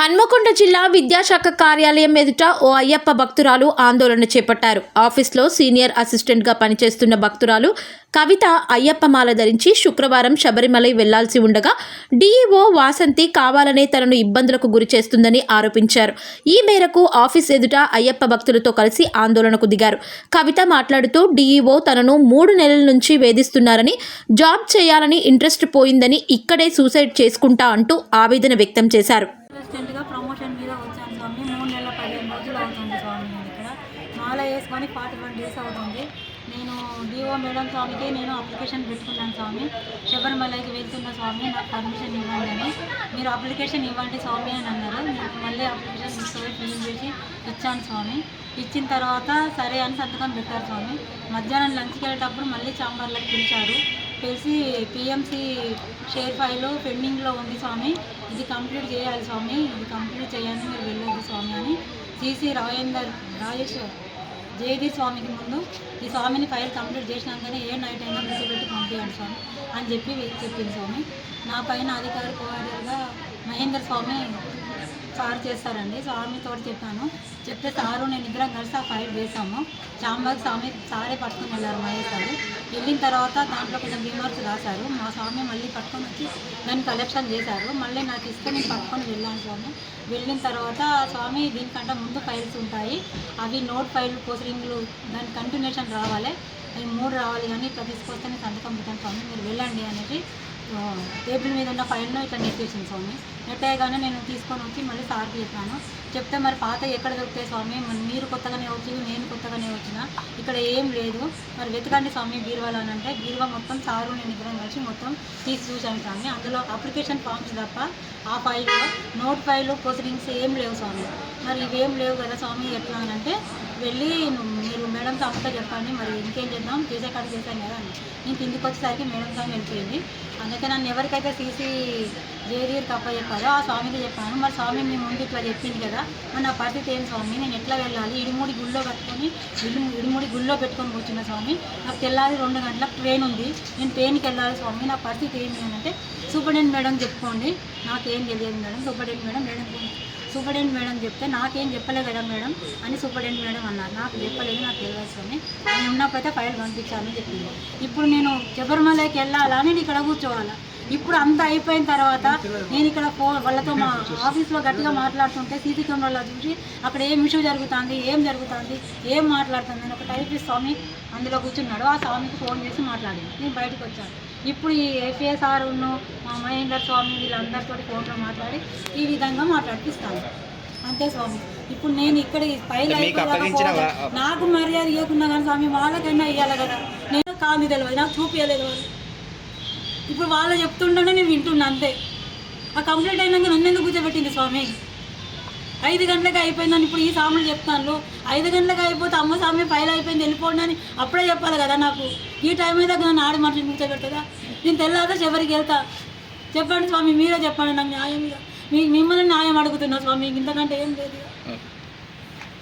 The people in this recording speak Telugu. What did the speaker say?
హన్మకొండ జిల్లా విద్యాశాఖ కార్యాలయం ఎదుట ఓ అయ్యప్ప భక్తురాలు ఆందోళన చేపట్టారు. ఆఫీస్లో సీనియర్ అసిస్టెంట్గా పనిచేస్తున్న భక్తురాలు కవిత అయ్యప్ప మాల ధరించి శుక్రవారం శబరిమలై వెళ్ళాల్సి ఉండగా డీఈఓ వాసంతి కావాలనే తనను ఇబ్బందులకు గురి చేస్తుందని ఆరోపించారు. ఈ మేరకు ఆఫీస్ ఎదుట అయ్యప్ప భక్తులతో కలిసి ఆందోళనకు దిగారు. కవిత మాట్లాడుతూ డీఈఓ తనను మూడు నెలల నుంచి వేధిస్తున్నారని జాబ్ చేయాలని ఇంట్రెస్ట్ పోయిందని ఇక్కడే సూసైడ్ చేసుకుంటా అంటూ ఆవేదన వ్యక్తం చేశారు అసిస్టెంట్గా ప్రమోషన్ మీద వచ్చాను నెల పదిహేను రోజులు అవుతుంది స్వామి నేను ఇక్కడ. మాల వేసుకొని ఫార్టీ వన్ డేస్ అవుతుంది. నేను డిఓ మేడం స్వామికి నేను అప్లికేషన్ పెట్టుకున్నాను స్వామి. శబరిమలకి వెళ్తున్న స్వామి నాకు పర్మిషన్ ఇవ్వండి అని. మీరు అప్లికేషన్ ఇవ్వండి స్వామి అని అన్నారు. నేను మళ్ళీ అప్లికేషన్ తీసుకొని ఫిల్ చేసి ఇచ్చాను స్వామి. ఇచ్చిన తర్వాత సరే అని సంతకం పెట్టారు స్వామి. మధ్యాహ్నం లంచ్కి వెళ్ళేటప్పుడు మళ్ళీ చాంబర్లకు పిలిచారు. చెప్పేసి పిఎంసి షేర్ ఫైల్ పెండింగ్లో ఉంది స్వామి. ఇది కంప్లీట్ చేయాలి స్వామి. ఇది కంప్లీట్ చేయాలని మీరు వెళ్ళొద్దు స్వామి అని సిసి రాజేందర్ రాజేష్ జేడి స్వామికి ముందు ఈ స్వామిని ఫైల్ కంప్లీట్ చేసినాకనే ఏ నైట్ అయినా పెట్టి పంపియాని స్వామి అని చెప్పి చెప్పింది స్వామి. నా పైన అధికారి కోఆర్డర్గా మహేందర్ స్వామి సార్ చేస్తారండి. స్వామితో చెప్పాను. చెప్తే సారు నేను ఇద్దరం కలిసి ఆ ఫైట్ వేసాము. చాంబాగ్ స్వామి సారే పట్టుకుని వెళ్ళారు మహేష్ సారు వెళ్ళిన తర్వాత దాంట్లో కొంచెం రిమార్క్స్ రాశారు. మా స్వామి మళ్ళీ పట్టుకొని వచ్చి దాన్ని కలెక్షన్ చేశారు. మళ్ళీ నాకు ఇస్తే నేను పట్టుకొని వెళ్ళాను స్వామి. వెళ్ళిన తర్వాత స్వామి దీనికంటే ముందు ఫైల్స్ ఉంటాయి. అవి నోట్ ఫైల్ పోస్టింగ్లు దాని కంటిన్యూషన్ రావాలి. అవి మూడు రావాలి కానీ ఇట్లా తీసుకొస్తే నేను సంతకం పెట్టాను స్వామి. మీరు వెళ్ళండి అనేది టేబుల్ మీద ఉన్న ఫైల్ను ఇట్లా నెట్టేసింది స్వామి. నెట్టేయగానే నేను తీసుకొని వచ్చి మళ్ళీ సార్కి చెప్పాను. చెప్తే మరి పాత ఎక్కడ దొరుకుతాయి స్వామి మరి మీరు కొత్తగానే వచ్చి నేను కొత్తగానే వచ్చిన ఇక్కడ ఏం లేదు. మరి వెతకండి స్వామి బీరువాలో అని అంటే బీరువా మొత్తం సారు నేను ఇద్దరం కలిసి మొత్తం తీసి చూశాను స్వామి. అందులో అప్లికేషన్ ఫామ్స్ తప్ప ఆ ఫైల్లో నోట్ ఫైల్ ప్రొసీడింగ్స్ ఏం లేవు స్వామి. మరి ఇవేం లేవు కదా స్వామి ఎట్లా అని అంటే వెళ్ళి మీరు మేడంతో అంతా చెప్పండి మరి ఇంకేం చేద్దాం? చేసే కాడ చేశాను కదా అని. నేను కిందికి వచ్చేసరికి మేడం వెళ్ళిపోయింది. అందుకే నన్ను ఎవరికైతే సీసీ జేరీర్ కప్ప చెప్పారో ఆ స్వామికి చెప్పాను. మరి స్వామి మీ ముందు ఇట్లా చెప్పింది కదా మరి నా పరిస్థితి ఏం స్వామి? నేను ఎట్లా వెళ్ళాలి? ఇడిమూడి గుళ్ళో కట్టుకొని ఇడి ఇడిముడి గుళ్ళో పెట్టుకొని కూర్చున్న స్వామి. నాకు తెల్లారి రెండు గంటలకు ట్రైన్ ఉంది. నేను ట్రైన్కి వెళ్ళాలి స్వామి. నా పరిస్థితి ఏంటి అంటే సూపరింటెండెంట్ మేడం చెప్పుకోండి. నాకేం తెలియదు madam. Superintendent madam madam superintendent madam చెప్తే నాకేం చెప్పలే కదా మేడం అని సూపరింటెండెంట్ మేడం అన్నారు. నాకు చెప్పలేదు నాకు తెలియదు స్వామి. నేను ఉన్నప్పుడైతే ఫైల్ పంపించాలని చెప్పింది ఇప్పుడు నేను శబరిమలకి వెళ్ళాలా నేను ఇక్కడ కూర్చోవాలా? ఇప్పుడు అంతా అయిపోయిన తర్వాత నేను ఇక్కడ ఫో వాళ్ళతో మా ఆఫీస్లో గట్టిగా మాట్లాడుతుంటే సీసీ కెమెరాలో చూసి అక్కడ ఏం ఇష్యూ జరుగుతుంది ఏం జరుగుతుంది ఏం మాట్లాడుతుంది అని ఒక టైప్ స్వామి అందులో కూర్చున్నాడు. ఆ స్వామికి ఫోన్ చేసి మాట్లాడింది. నేను బయటకు వచ్చాను. ఇప్పుడు ఈ ఎఫ్ఏఎస్ఆర్ మా మహేందర్ స్వామి వీళ్ళందరితో ఫోన్లో మాట్లాడి ఈ విధంగా మాట్లాడిపిస్తాను. అంతే స్వామి. ఇప్పుడు నేను ఇక్కడ ఫైల్ నాకు మర్యాద ఇవ్వకున్నా కానీ స్వామి వాళ్ళకైనా ఇవ్వాలి కదా. నేను కాదు తెలియదు నాకు చూపించలేదు వాళ్ళు. ఇప్పుడు వాళ్ళు చెప్తుంటేనే నేను వింటున్నా అంతే. ఆ కంప్లీట్ అయినాక నన్ను ఎందుకు కూర్చోబెట్టింది స్వామి? ఐదు గంటలకు అయిపోయిందని ఇప్పుడు ఈ సాములు చెప్తాను ఐదు గంటలకు అయిపోతే అమ్మ స్వామి ఫైల్ అయిపోయింది వెళ్ళిపోండి అని అప్పుడే చెప్పాలి కదా నాకు. ఈ టైం అయితే నన్ను ఆడి మనుషులు కూర్చోబెట్టదా నేను తెల్లాక చివరికి వెళ్తా. చెప్పండి స్వామి మీరే చెప్పండి నాకు న్యాయం మీ మిమ్మల్ని న్యాయం అడుగుతున్నా స్వామి ఇంతకంటే ఏం లేదు